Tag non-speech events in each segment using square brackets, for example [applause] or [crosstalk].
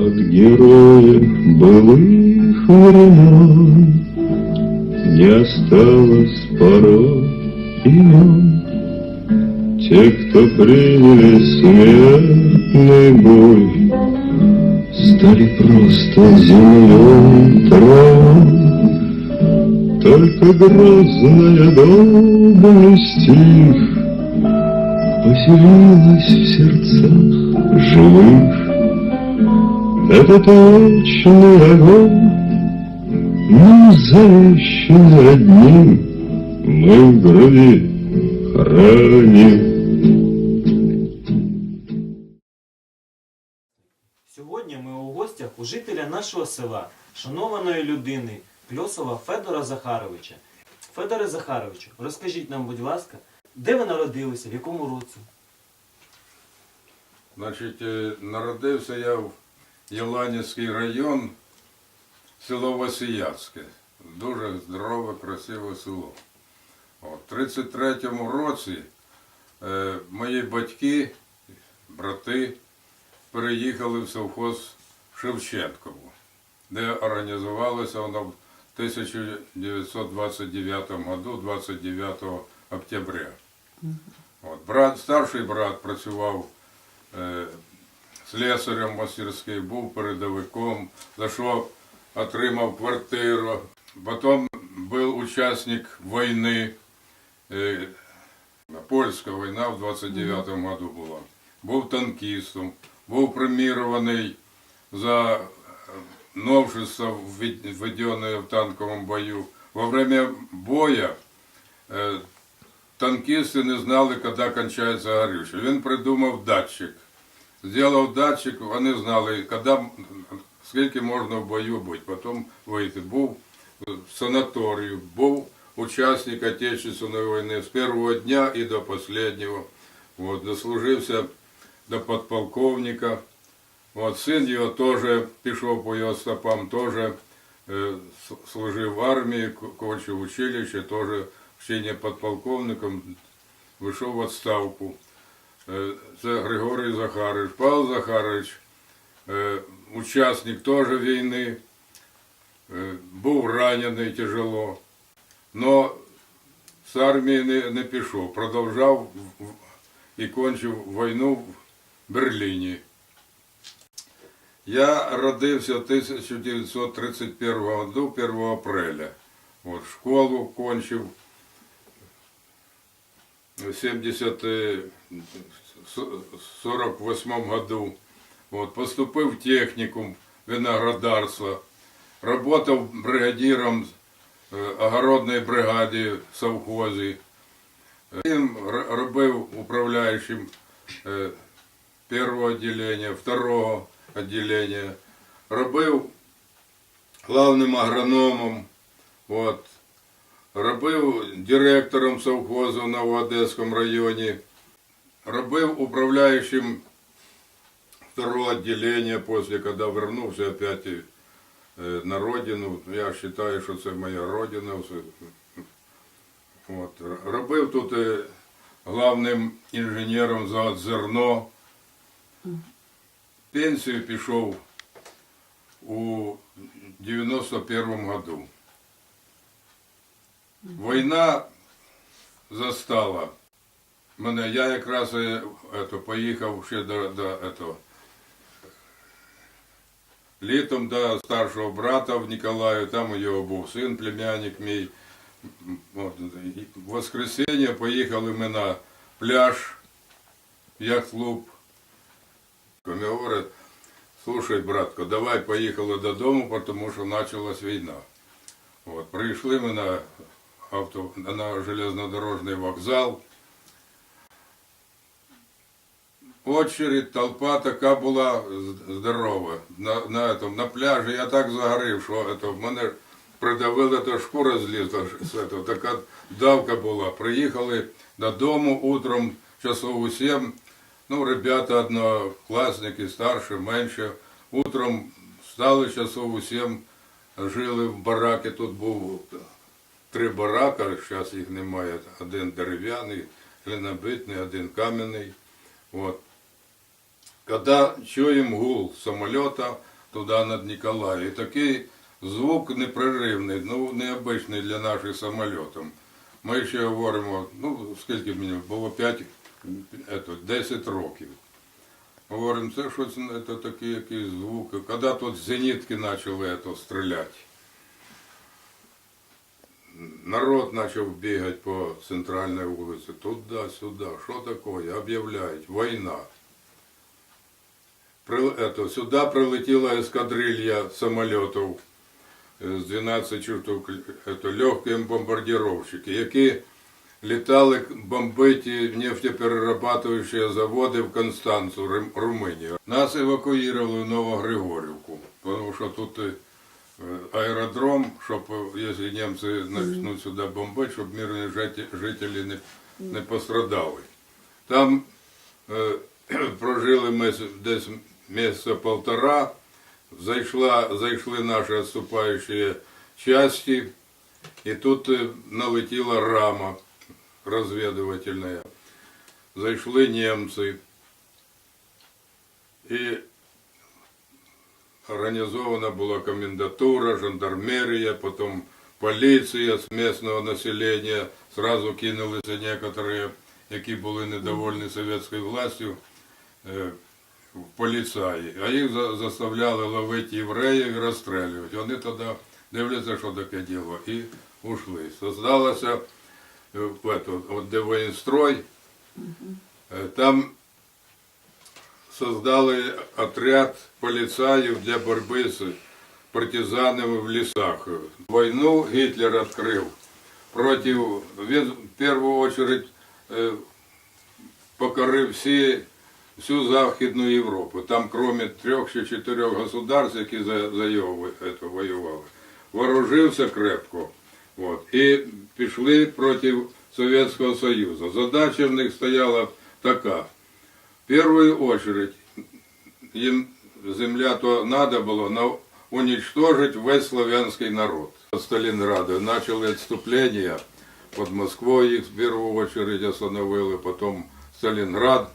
От героев былых времен Не осталось порой имен. Те, кто приняли смертный бой, Стали просто землей травой. Только грозная долгая стих Поселилась в сердцах живых. Этот вечный огонь, Мы завещены одним, Мы в груди храним. Сьогодні ми у гостях у жителя нашого села, шанованої людини Кльосова Федора Захаровича. Федоре Захаровичу, розкажіть нам, будь ласка, де ви народилися, в якому році? Значить, е, народився я в Єланівський район, село Васияцьке. Дуже здорове, красиве село. В 33-му році е, мої батьки, брати, переїхали в совхоз Шевченкову, де організувалося воно в 1929 году, 29 октября. От, брат, старший брат працював е, слесарем мастерський, був передовиком, за що отримав квартиру. Потім був учасник війни, е, польська війна в 29-му году була. Був танкістом, був премірований за е, новшество, введенное в танковому бою. Во время боя е, танкісти не знали, коли кончається горюче. Він придумав датчик. Зробив датчик, вони знали, коли, скільки можна в бою бути. Потім вийти. Був в санаторію, був учасник Отечественної війни з першого дня і до останнього. От, дослужився до подполковника. От, син його теж пішов по його стопам, теж е, служив в армії, ко- кончив училище, теж вчення подполковником, вийшов в відставку. Е, Це Григорій Захарович. Павло Захарович, е, учасник теж війни, е, був ранений тяжело, но з армії не, не пішов, продовжав і кончив війну в Берліні. Я родився в 1931 году, 1 апреля. Вот, школу кончив в 70, е, с- 48 году. Вот, поступив в технікум виноградарства. Работав бригадиром е, огородної бригади в совхозі. Він робив управляючим е, первого отделения, второго отделения. Робив главним агрономом, от, робив директором совхозу на Одеському районі, робив управляючим второго отделения после, когда вернувся опять е, на родину. Я вважаю, що це моя родина. От, робив тут е, главним інженером за зерно. Пенсію пішов у 91 году. Війна застала мене. Я якраз е, ето, поїхав ще до, до ето, літом до старшого брата в Ніколаю, там у його був син, племянник мій. В воскресенье поїхали ми на пляж, яхт-клуб. Мені говорить, слушай, братко, давай поїхали додому, тому що почалась війна. От, прийшли ми на, авто, на железнодорожний вокзал. Очередь, толпа така була з- здорова. На, на, этом, на пляжі я так загорів, що это, в мене придавили, то шкура злізла. з этого, така давка була. Приїхали додому утром часов у 7. Ну, ребята однокласники, старші, менше. Утром встали часов у 7, жили в баракі. Тут був три барака, зараз їх немає. Один дерев'яний, глинобитний, один кам'яний. Когда чуем гул самолета, туди над Ніколаєм. І такий звук непреривний, ну необичний для наших самольотів. Ми ще говоримо, ну скільки мені було 5, 10 років. Говоримо, це щось це такий якийсь звук. Коли тут зенітки почали стріляти. Народ почав бігати по центральній вулиці, туди-сюди. Що таке? Об'являють, війна. При, сюди прилетіла ескадрилья самольотів е, з 12 чортів, это, легкі бомбардировщики, які літали бомбити нефтеперерабатуючі заводи в Констанцу, Румунію. Нас евакуювали в Новогригорівку, тому що тут е, аеродром, щоб е, якщо німці почнуть сюди бомбити, щоб мирні жителі, не, не пострадали. Там е, [clears throat] прожили ми десь місяця полтора, зайшла, зайшли наші відступаючі части, і тут налетіла рама розвідувальна. Зайшли німці. І организована была комендатура, жандармерия, потом полиция с местного населения. Сразу кинулися некоторые, які були недовольні совєтською властю, е, в поліцаї. А їх за- заставляли ловити євреїв і розстрілювати. Вони тоді дивляться, що таке діло, і ушли. Создалося е, де воєнстрой, е, там создали отряд полицаев для борьбы с партизанами в лесах. Войну Гитлер открыл против, він в первую очередь е, покорив всі, всю Західну Європу. Там, кроме трьох чи чотирьох государств, які за, за його это, воювали, вооружився крепко. От, і пішли проти Совєтського Союзу. Задача в них стояла така. Первую очередь им земля то надо было но уничтожить весь славянский народ. Сталинграда начали отступление, под Москвой их в первую очередь остановили, потом Сталинград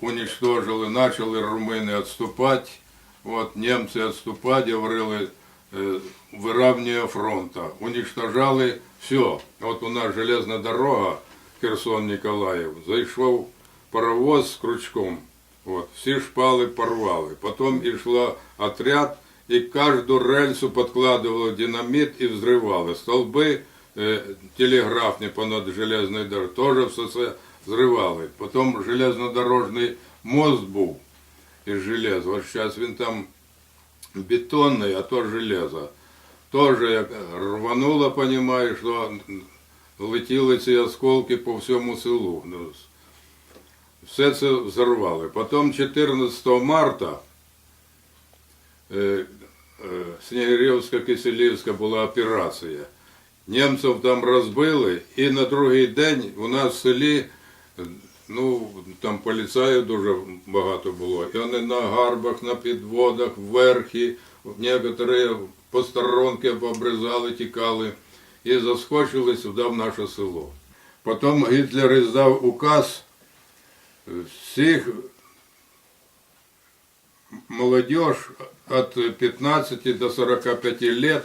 уничтожили, начали румыны отступать, вот, немцы отступать, говорили, э, выравнивание фронта, уничтожали все. Вот у нас железная дорога Херсон-Николаев, зайшов паровоз з крючком. От, всі шпали порвали. Потім йшла отряд і кожну рельсу підкладували динаміт і взривали. Столби е, телеграфні понад железною дорогою теж все це зривали. Потім железнодорожний мост був із железа. От зараз він там бетонний, а то железо. Як рвануло, понімаєш, що летіли ці осколки по всьому селу. Все це взорвали. Потім 14 марта е, е, Снігирівська-Киселівська була операція. Німців там розбили, і на другий день у нас в селі, ну, там поліцаїв дуже багато було. І вони на гарбах, на підводах, вверхи, некоторі по сторонки пообрізали, тікали і заскочили сюди в наше село. Потім Гітлер издав указ всіх молодежь от 15 до 45 лет,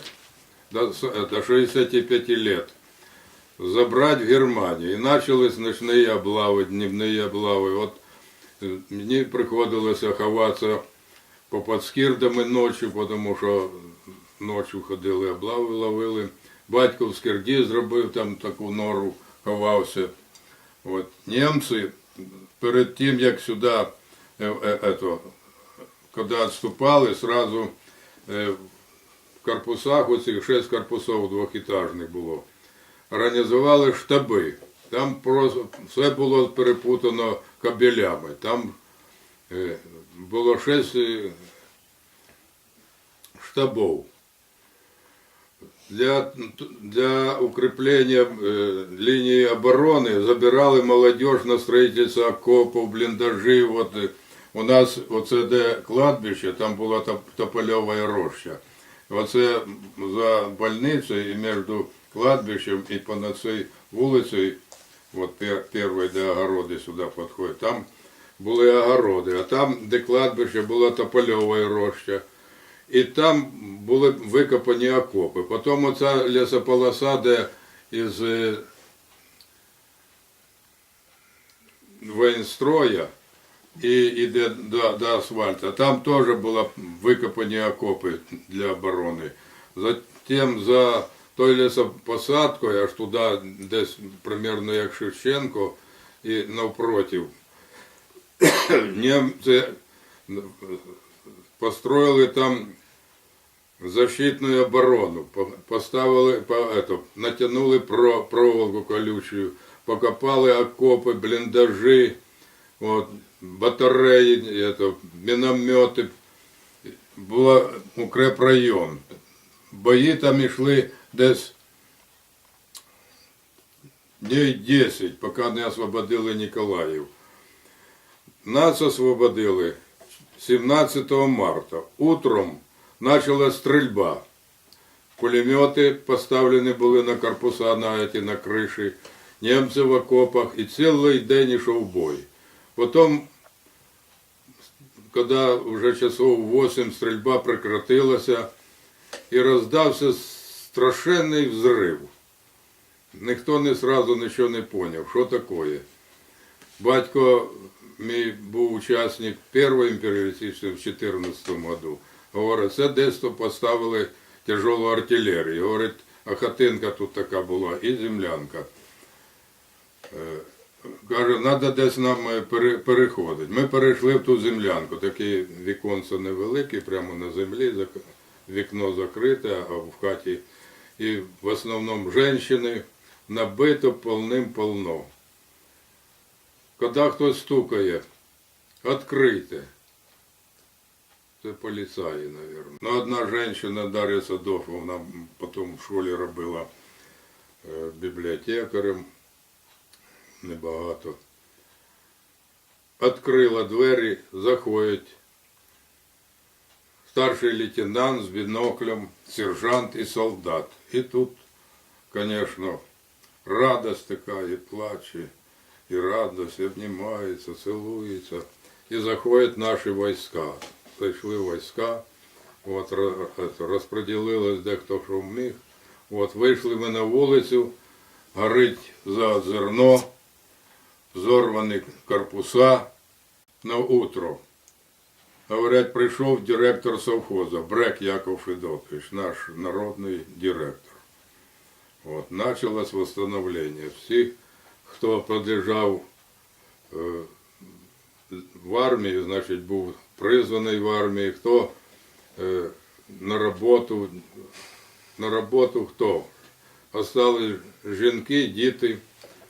до с- до 65 лет забрать в Германию. И начались ночные облавы, дневные облавы. Вот е, мені приходилося ховатися по подскірдами ночі, тому що ночі ходили, облави ловили. Батько в Скирді зробив там таку нору, ховався. От. Німці перед тим, як сюди, е, е, коли відступали, сразу е, в корпусах, оцих шість корпусів двохітажних було, організували штаби. Там просто все було перепутано кабелями. Там було шість штабів. Для, для укрепления э, линии обороны забирали молодежь на строительство окопов, бліндажі. От, е, у нас оце де кладбище, там була топ- Топольова роща. Оце за больницею і між кладбищем і понад цією вулицею, от пер, перший, де огороди сюди підходять, там були огороди, а там, де кладбище, була Топольова роща. І там були викопані окопи. Потім оця лісополоса, де із е, воєнстроя і йде до, до асфальту. Там теж були викопані окопи для оборони. Затім за той лісопосадкою, аж туди, десь примерно як Шевченко, і навпротив, [coughs] німці построили там защитную оборону, поставили, по, это, натянули про, проволоку колючую, покопали окопи, бліндажі, от, батареї, это, міномети. Була укрепрайон. Бої там йшли десь дней 10, поки не освободили Ніколаїв. Нас освободили 17 марта. Утром началась стрельба. Пулемети поставлені були на корпуса, на, эти, на криші, німці в окопах, і цілий день йшов бой. Потім, коли вже часов 8 стрільба прекратилася, і роздався страшенний взрив. Ніхто не сразу нічого не зрозумів, що таке. Батько мій був учасник першої імперіалістичної в 2014 году. Говорить, це десь поставили тяжелу артилерію. Говорить, а хатинка тут така була і землянка. Е, Каже, треба десь нам е, переходити. Ми перейшли в ту землянку, таке віконце невелике, прямо на землі, вікно закрите, а в хаті і в основному жінки набито повним-полно. Коли хтось стукає, відкрийте. Це поліцаї, мабуть. Ну, одна жінка, Дар'я Садов, вона потім в школі робила е, бібліотекарем небагато. Відкрила двері, заходять. Старший лейтенант з біноклем, сержант і солдат. І тут, звісно, радость така, і плаче, і радость, і обнімається, цілується. І заходять наші війська. Зайшли війська, от, розподілились дехто що вміг. От, вийшли ми на вулицю, горить за зерно, зорвані корпуса на утро. Говорять, прийшов директор совхоза, Брек Яков Федотович, наш народний директор. От, началось восстановление. Всіх, хто подлежав е, в армії, значить, був призваний в армії, хто е, на роботу, на роботу хто? Остались жінки, діти.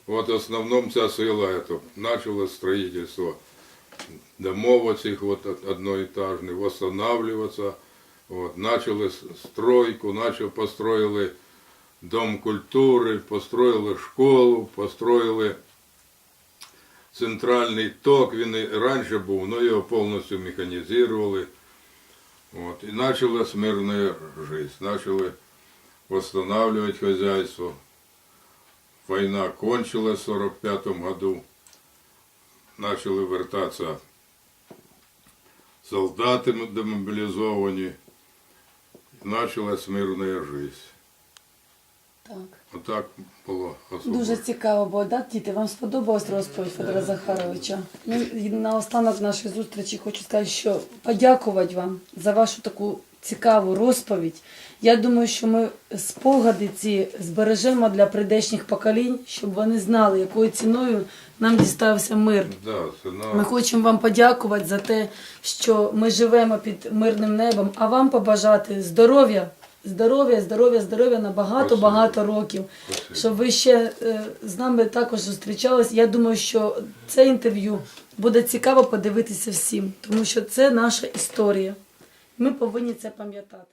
От в основному ця сила, это, началось строительство домов этих вот од- одноэтажных, восстанавливаться. Вот, начали с- стройку, начали, построили дом культури, построили школу, построили центральний ток. Він і раніше був, але його повністю механізували. От, і почалась мирна життя. Почали восстанавливать хозяйство. Война кончилась в 45 году. Начали вертатися солдати демобілізовані. Почалась мирна життя. Так. Отак було особливо. Дуже цікаво було, да, діти? Вам сподобалась розповідь Федора Захаровича? Ну, і наостанок нашої зустрічі хочу сказати, що подякувати вам за вашу таку цікаву розповідь. Я думаю, що ми спогади ці збережемо для прийдешніх поколінь, щоб вони знали, якою ціною нам дістався мир. Да, це на... Ми хочемо вам подякувати за те, що ми живемо під мирним небом, а вам побажати здоров'я, здоров'я, здоров'я, здоров'я на багато-багато років, щоб ви ще е, з нами також зустрічались. Я думаю, що це інтерв'ю буде цікаво подивитися всім, тому що це наша історія. Ми повинні це пам'ятати.